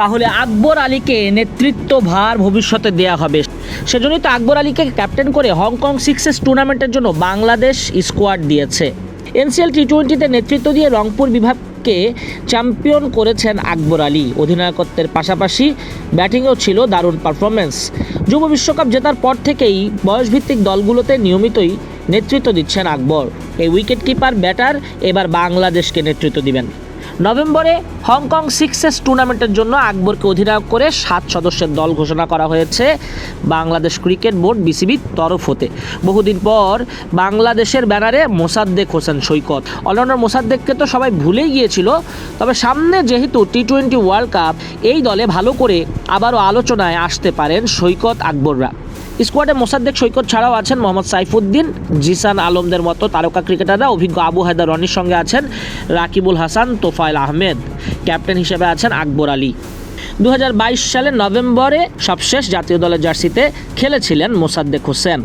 তাহলে আকবর আলীকে নেতৃত্ব ভার ভবিষ্যতে দেয়া হবে। সেজন্যই তো আকবর আলীকে ক্যাপ্টেন করে হংকং সিক্সেস টুর্নামেন্টের জন্য বাংলাদেশ স্কোয়াড দিয়েছে। এনসিএল টি টোয়েন্টিতে নেতৃত্ব দিয়ে রংপুর বিভাগকে চ্যাম্পিয়ন করেছেন আকবর আলী। অধিনায়কত্বের পাশাপাশি ব্যাটিংয়েও ছিল দারুণ পারফরমেন্স যুব বিশ্বকাপ জেতার পর থেকেই বয়সভিত্তিক দলগুলোতে নিয়মিতই নেতৃত্ব দিচ্ছেন আকবর। এই উইকেট কিপার ব্যাটার এবার বাংলাদেশকে নেতৃত্ব দিবেন। নভেম্বরে হংকং সিক্সেস টুর্নামেন্টের জন্য আকবরকে অধিনায়ক করে সাত সদস্যের দল ঘোষণা করা হয়েছে বাংলাদেশ ক্রিকেট বোর্ড বিসিবির তরফ হতে। বহুদিন পর বাংলাদেশের ব্যানারে মোসাদ্দেক হোসেন সৈকত। অলরাউন্ডার মোসাদ্দেককে তো সবাই ভুলেই গিয়েছিল, তবে সামনে যেহেতু টি টোয়েন্টি ওয়ার্ল্ড কাপ, এই দলে ভালো করে আবারও আলোচনায় আসতে পারেন সৈকত আকবররা। স্কোয়াডে মোসাদ্দেক সৈকত ছাড়াও আছেন মোহাম্মদ সাইফুদ্দিন, জিসান আলমদের মতো তারকা ক্রিকেটাররা, অভিজ্ঞ আবু হায়দার রনির সঙ্গে আছেন রাকিবুল হাসান, তোফায়েল আহমেদ। ক্যাপ্টেন হিসেবে আছেন আকবর আলী। দু সালের নভেম্বরে সবশেষ জাতীয় দলের জার্সিতে খেলেছিলেন মোসাদ্দেক হোসেন।